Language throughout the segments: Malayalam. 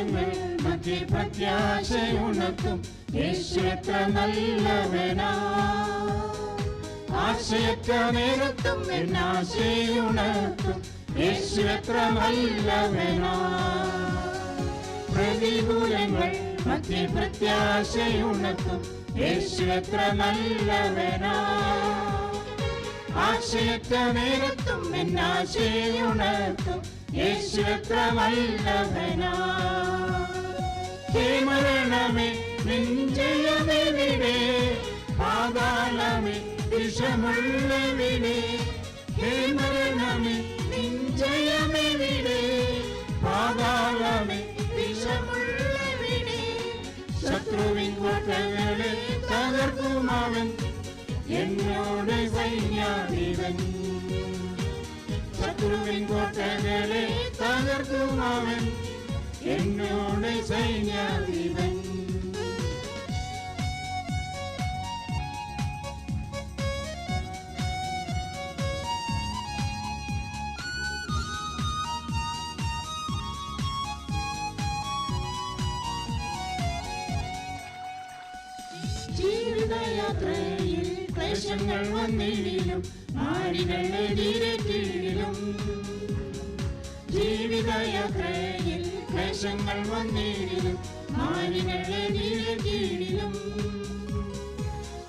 പ്രതികൂലങ്ങൾ മധ്യ പ്രത്യാശയുണർത്തും. യേശു എത്ര നല്ലവനാ ആശയറ്റ നേരത്തും എന്നാശയുണർത്തും യേശുത്ര നല്ലവനാ പ്രതികൂലങ്ങൾ മധ്യ പ്രത്യാശയുണർത്തും. യേശു എത്ര നല്ലവനാ ആശയത്ര നേരത്തും എന്നാശയുണർത്തും യേശു എത്ര നല്ലവനാ ഹേ മരണമേ നെഞ്ചയമെവിടെ പാതാളമേ വിഷമുള്ളവിടെ ഹേ മരണമേ നെഞ്ചയമെവിടെ പാതാളമേ വിഷമുള്ളവിടെ ശത്രുവിൻ കോട്ടകളെ തകർക്കുമാവൻ എന്നോട് സൈന്യാധിപൻ ശത്രുവിൻ കോട്ടകളെ തകർക്കുമാവൻ എന്നോട് സൈന്യാധിപൻ. ജീവിതയാത്രയിൽ ക്ലേശങ്ങൾ വന്നിടിലും കീഴിലും ജീവിതയാത്രയിൽ ക്ലേശങ്ങൾ വന്നിടിലും മാടികളുടെ കീഴിലും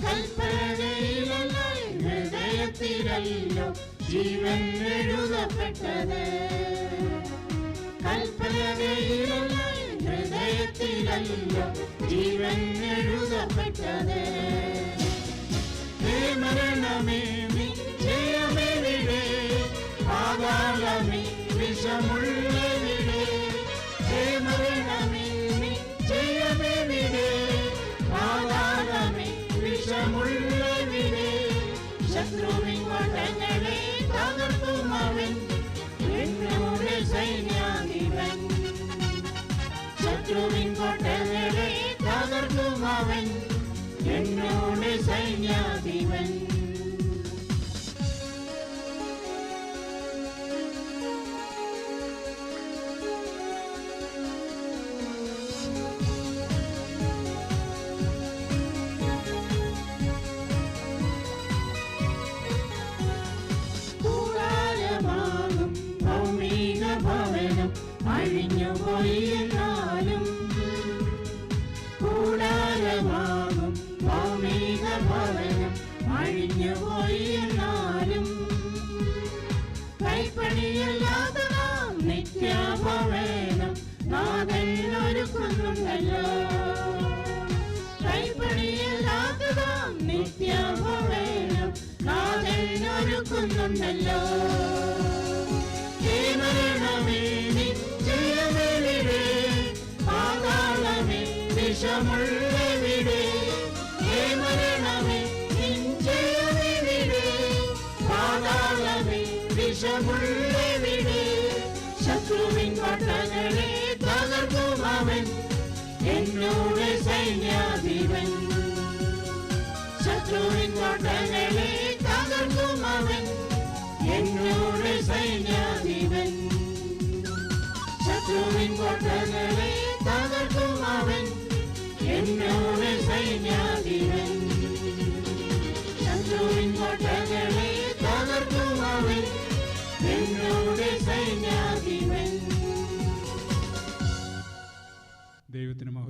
കൽപ്പനയിലല്ല ഹൃദയത്തിലല്ലോ ജീവൻ എഴുതപ്പെട്ടത്. കൽപ്പനയിലല്ല ഹൃദയത്തിലല്ലോ ജീവൻ എഴുതപ്പെട്ടത്. ഹേ മരണമേ വിഷമുള്ളവിടെ ഹേ മരണമേ നിശ്ചയമെവിടെ പാതാളമേ വിഷമുള്ളവിടെ ശത്രുവിൻ കോട്ടങ്ങളെ തകർക്കുമവൻ എന്നോട് സൈന്യാധിപൻ ശത്രുവിൻ കോട്ടകളെ തകർക്കുമവൻ എന്നോട് സൈന്യാധിപൻ. അഴിഞ്ഞുപോയി എന്നാലും കൂടാരമാകും ഭൗമിക ഭവനം അഴിഞ്ഞുപോയി എന്നാലും കൈപ്പണിയല്ലാത്ത നാം നിത്യഭവനം നാഥൻ ഒരുക്കുന്നുണ്ടല്ലോ. കൈപ്പണിയല്ലാതെ നാം നിത്യഭവനം നാഥൻ വിഷമുള്ളവിടെ ഹേ മരണമേ നിശ്ചയമെവിടെ പാതാളമേ വിഷമുള്ളവിടെ ശത്രുവിൻ കോട്ടകളെ തകർക്കുമവൻ എന്നോട് സൈന്യാധിപൻ. ശത്രുവിൻ കോട്ടകളെ ദൈവത്തിന് മഹത്വം.